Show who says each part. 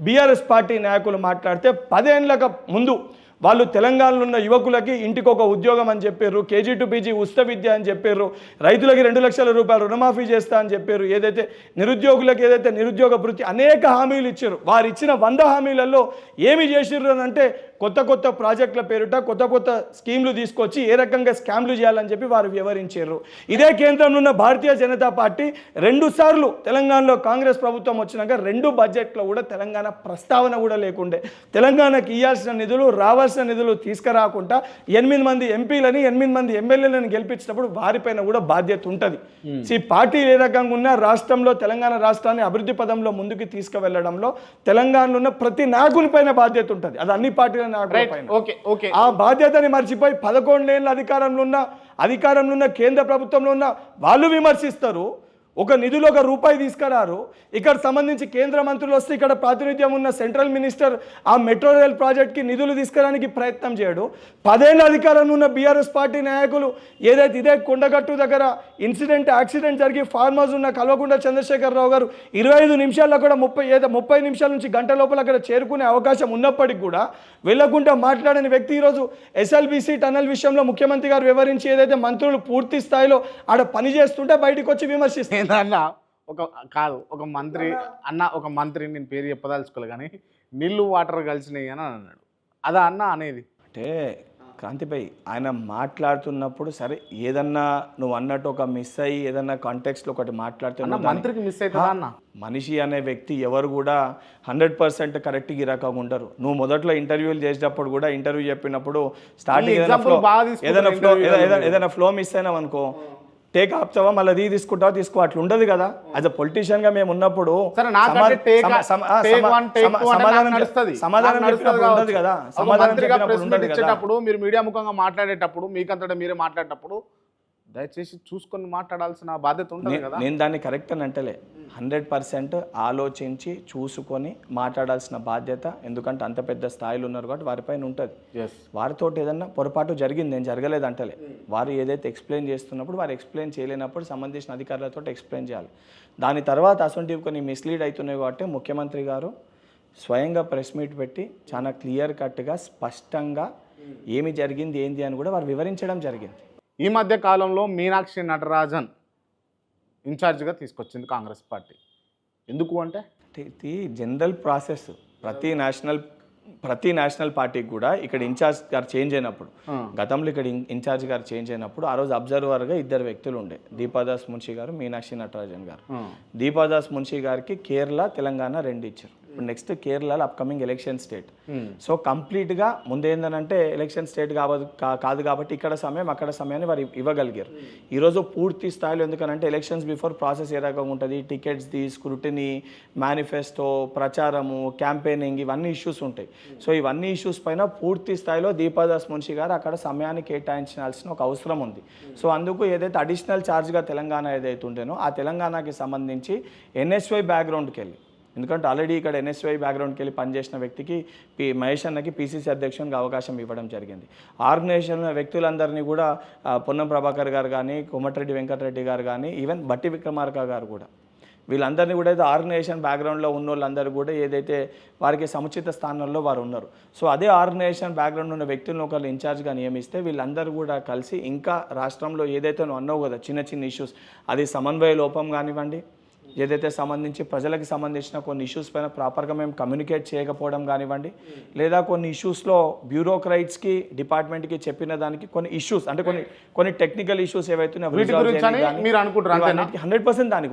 Speaker 1: BRS party నాయకులు మాట్లాడితే పదేళ్ళక ముందు వాళ్ళు తెలంగాణలో ఉన్న యువకులకి ఇంటికి ఒక ఉద్యోగం అని చెప్పారు కేజీ టు పీజీ ఉచిత విద్య అని చెప్పారు రైతులకి రెండు లక్షల రూపాయలు రుణమాఫీ చేస్తా అని చెప్పారు ఏదైతే నిరుద్యోగులకు ఏదైతే నిరుద్యోగ భృతి అనేక హామీలు ఇచ్చారు వారు ఇచ్చిన వంద హామీలలో ఏమి చేసిర్రు అని అంటే కొత్త కొత్త ప్రాజెక్టుల పేరుట కొత్త కొత్త స్కీమ్లు తీసుకొచ్చి ఏ రకంగా స్కామ్లు చేయాలని చెప్పి వారు వివరించారు. ఇదే కేంద్రంలో ఉన్న భారతీయ జనతా పార్టీ రెండు సార్లు తెలంగాణలో కాంగ్రెస్ ప్రభుత్వం వచ్చినాక రెండు బడ్జెట్లో కూడా తెలంగాణ ప్రస్తావన కూడా లేకుండే. తెలంగాణకి ఇవ్వాల్సిన నిధులు రావాల్సిన నిధులు తీసుకురాకుండా ఎనిమిది మంది ఎంపీలని ఎనిమిది మంది ఎమ్మెల్యేలను గెలిపించినప్పుడు వారిపైన కూడా బాధ్యత ఉంటుంది. ఈ పార్టీ ఏ రకంగా ఉన్నా రాష్ట్రంలో తెలంగాణ రాష్ట్రాన్ని అభివృద్ధి పదంలో ముందుకు తీసుకువెళ్ళడంలో తెలంగాణలో ఉన్న ప్రతి నాయకుని పైన బాధ్యత ఉంటుంది. అది అన్ని పార్టీల ఆ బాధ్యతని మర్చిపోయి పదకొండేళ్ళ అధికారంలో ఉన్న అధికారంలో ఉన్న కేంద్ర ప్రభుత్వంలో ఉన్న వాళ్ళు విమర్శిస్తారు. ఒక నిధులు ఒక రూపాయి తీసుకురారు ఇక్కడ సంబంధించి కేంద్ర మంత్రులు వస్తే ఇక్కడ ప్రాతినిధ్యం ఉన్న సెంట్రల్ మినిస్టర్ ఆ మెట్రో రైల్ ప్రాజెక్ట్కి నిధులు తీసుకురానికి ప్రయత్నం చేయడు. పదేళ్ళ అధికారంలో ఉన్న బీఆర్ఎస్ పార్టీ నాయకులు ఏదైతే ఇదే కొండగట్టు దగ్గర ఇన్సిడెంట్ యాక్సిడెంట్ జరిగి ఫార్మర్స్ ఉన్న కల్వకుంట్ల చంద్రశేఖరరావు గారు ఇరవై ఐదు నిమిషాల్లో కూడా ముప్పై ఏదో ముప్పై నిమిషాల నుంచి గంట లోపల అక్కడ చేరుకునే అవకాశం ఉన్నప్పటికీ కూడా వెళ్ళకుండా మాట్లాడిన వ్యక్తి ఈరోజు ఎస్ఎల్బీసీ టనల్ విషయంలో ముఖ్యమంత్రి గారు వివరించి ఏదైతే మంత్రులు పూర్తి స్థాయిలో ఆడ పని చేస్తుంటే బయటకు వచ్చి విమర్శిస్తారు.
Speaker 2: ఏందన్న ఒక కాదు ఒక మంత్రి అన్న. ఒక మంత్రి నేను పేరు చెప్పదలుచుకోలే కానీ నీళ్ళు వాటర్ కలిసినాయి అని అన్నాడు. అదా అన్న అనేది?
Speaker 1: అంటే క్రాంతిపై ఆయన మాట్లాడుతున్నప్పుడు సరే ఏదన్నా నువ్వు అన్నట్టు ఒక మిస్ అయ్యి ఏదన్నా కాంటెక్స్లో ఒకటి మాట్లాడితే
Speaker 2: అన్న
Speaker 1: నువ్వు దాన్ని-
Speaker 2: మంత్రికి మిస్ అవుతుందా అన్న?
Speaker 1: మనిషి అనే వ్యక్తి ఎవరు కూడా హండ్రెడ్ పర్సెంట్ కరెక్ట్గా ఇరకంగా ఉండరు నువ్వు మొదట్లో ఇంటర్వ్యూలు చేసేటప్పుడు కూడా ఇంటర్వ్యూ చెప్పినప్పుడు స్టార్టింగ్ ఏదైనా ఏదైనా ఫ్లో
Speaker 2: interview
Speaker 1: ఏదైనా ఫ్లో మిస్ అయినాం అనుకో టేక్ ఆపుతావా మళ్ళీ అది తీసుకుంటావా తీసుకో అట్లా ఉండదు కదా. యాజ్ అ పొలిటీషియన్గా మేము ఉన్నప్పుడు సమాధానం ఉండదు. కదా. సమాధానం
Speaker 2: మీరు మీడియా ముఖంగా మాట్లాడేటప్పుడు మీకంతటా మీరే మాట్లాడేటప్పుడు దయచేసి చూసుకొని మాట్లాడాల్సిన బాధ్యత ఉంటుంది కదా.
Speaker 1: నేను దాన్ని కరెక్ట్ అని అంటలే. హండ్రెడ్ పర్సెంట్ ఆలోచించి చూసుకొని మాట్లాడాల్సిన బాధ్యత ఎందుకంటే అంత పెద్ద స్థాయిలో ఉన్నారు కాబట్టి వారిపైన ఉంటుంది. వారితో ఏదన్నా పొరపాటు జరిగింది నేను జరగలేదు అంటలే. వారు ఏదైతే ఎక్స్ప్లెయిన్ చేస్తున్నప్పుడు వారు ఎక్స్ప్లెయిన్ చేయలేనప్పుడు సంబంధించిన అధికారులతో ఎక్స్ప్లెయిన్ చేయాలి. దాని తర్వాత అసొంటివి కొన్ని మిస్లీడ్ అవుతున్నాయి కాబట్టి ముఖ్యమంత్రి గారు స్వయంగా ప్రెస్ మీట్ పెట్టి చాలా క్లియర్ కట్గా స్పష్టంగా ఏమి జరిగింది ఏంది అని కూడా వారు వివరించడం జరిగింది.
Speaker 2: ఈ మధ్య కాలంలో మీనాక్షి నటరాజన్ ఇన్ఛార్జ్గా తీసుకొచ్చింది కాంగ్రెస్ పార్టీ ఎందుకు అంటే
Speaker 1: ఇది జనరల్ ప్రాసెస్ ప్రతి నేషనల్ ప్రతి నేషనల్ పార్టీకి కూడా ఇక్కడ ఇన్ఛార్జ్ గారు చేంజ్ అయినప్పుడు. గతంలో ఇక్కడ ఇన్- ఇన్ఛార్జ్ గారు చేంజ్ అయినప్పుడు ఆ రోజు అబ్జర్వర్గా ఇద్దరు వ్యక్తులు ఉండే దీపాదాస్ మున్షి గారు మీనాక్షి నటరాజన్ గారు. దీపాదాస్ మున్షి గారికి కేరళ తెలంగాణ రెండు ఇచ్చారు ఇప్పుడు నెక్స్ట్ కేరళలో upcoming election state
Speaker 2: Hmm.
Speaker 1: So కంప్లీట్గా ముందేందనంటే ఎలక్షన్ స్టేట్ కావదు కాదు కాబట్టి ఇక్కడ సమయం అక్కడ సమయాన్ని వారు ఇవ్- ఇవ్వగలిగారు. ఈరోజు పూర్తి స్థాయిలో ఎందుకనంటే ఎలక్షన్స్ బిఫోర్ ప్రాసెస్ ఏ రకంగా ఉంటుంది? టికెట్స్ది స్క్రూటినీ మేనిఫెస్టో ప్రచారము క్యాంపెయినింగ్ ఇవన్నీ ఇష్యూస్ ఉంటాయి. సో ఇవన్నీ ఇష్యూస్ పైన పూర్తి స్థాయిలో దీపాదాస్ మున్షి గారు అక్కడ సమయాన్ని కేటాయించాల్సిన ఒక అవసరం ఉంది. సో అందుకు ఏదైతే అడిషనల్ ఛార్జ్గా తెలంగాణ ఏదైతే ఉంటేనో ఆ తెలంగాణకి సంబంధించి ఎన్ఎస్వై బ్యాక్గ్రౌండ్కి వెళ్ళి ఎందుకంటే ఆల్రెడీ ఇక్కడ ఎన్ఎస్వై బ్యాక్గ్రౌండ్కి వెళ్ళి పనిచేసిన వ్యక్తికి పి మహేష్ అన్నకి పీసీసీ అధ్యక్షునికి అవకాశం ఇవ్వడం జరిగింది. ఆర్గనైజేషన్లో వ్యక్తులందరినీ కూడా పొన్నం ప్రభాకర్ గారు కానీ కోమటిరెడ్డి వెంకటరెడ్డి గారు కానీ ఈవెన్ బట్టి విక్రమార్క గారు కూడా. వీళ్ళందరినీ కూడా అయితే ఆర్గనైజేషన్ బ్యాక్గ్రౌండ్లో ఉన్న వాళ్ళందరూ కూడా ఏదైతే వారికి సముచిత స్థానంలో వారు ఉన్నారు. సో అదే ఆర్గనైజేషన్ బ్యాక్గ్రౌండ్ ఉన్న వ్యక్తులను ఒకళ్ళు ఇన్ఛార్జ్గా నియమిస్తే వీళ్ళందరూ కూడా కలిసి ఇంకా రాష్ట్రంలో ఏదైతే నువ్వు అన్నావు కదా చిన్న చిన్న ఇష్యూస్ అది సమన్వయ లోపం కానివ్వండి ఏదైతే సంబంధించి ప్రజలకు సంబంధించిన కొన్ని ఇష్యూస్ పైన ప్రాపర్గా మేము కమ్యూనికేట్ చేయకపోవడం కానివ్వండి లేదా కొన్ని ఇష్యూస్లో బ్యూరోక్రైట్స్కి డిపార్ట్మెంట్కి చెప్పిన దానికి కొన్ని ఇష్యూస్ అంటే కొన్ని కొన్ని టెక్నికల్ ఇష్యూస్ ఏవైతే హండ్రెడ్ పర్సెంట్ దాని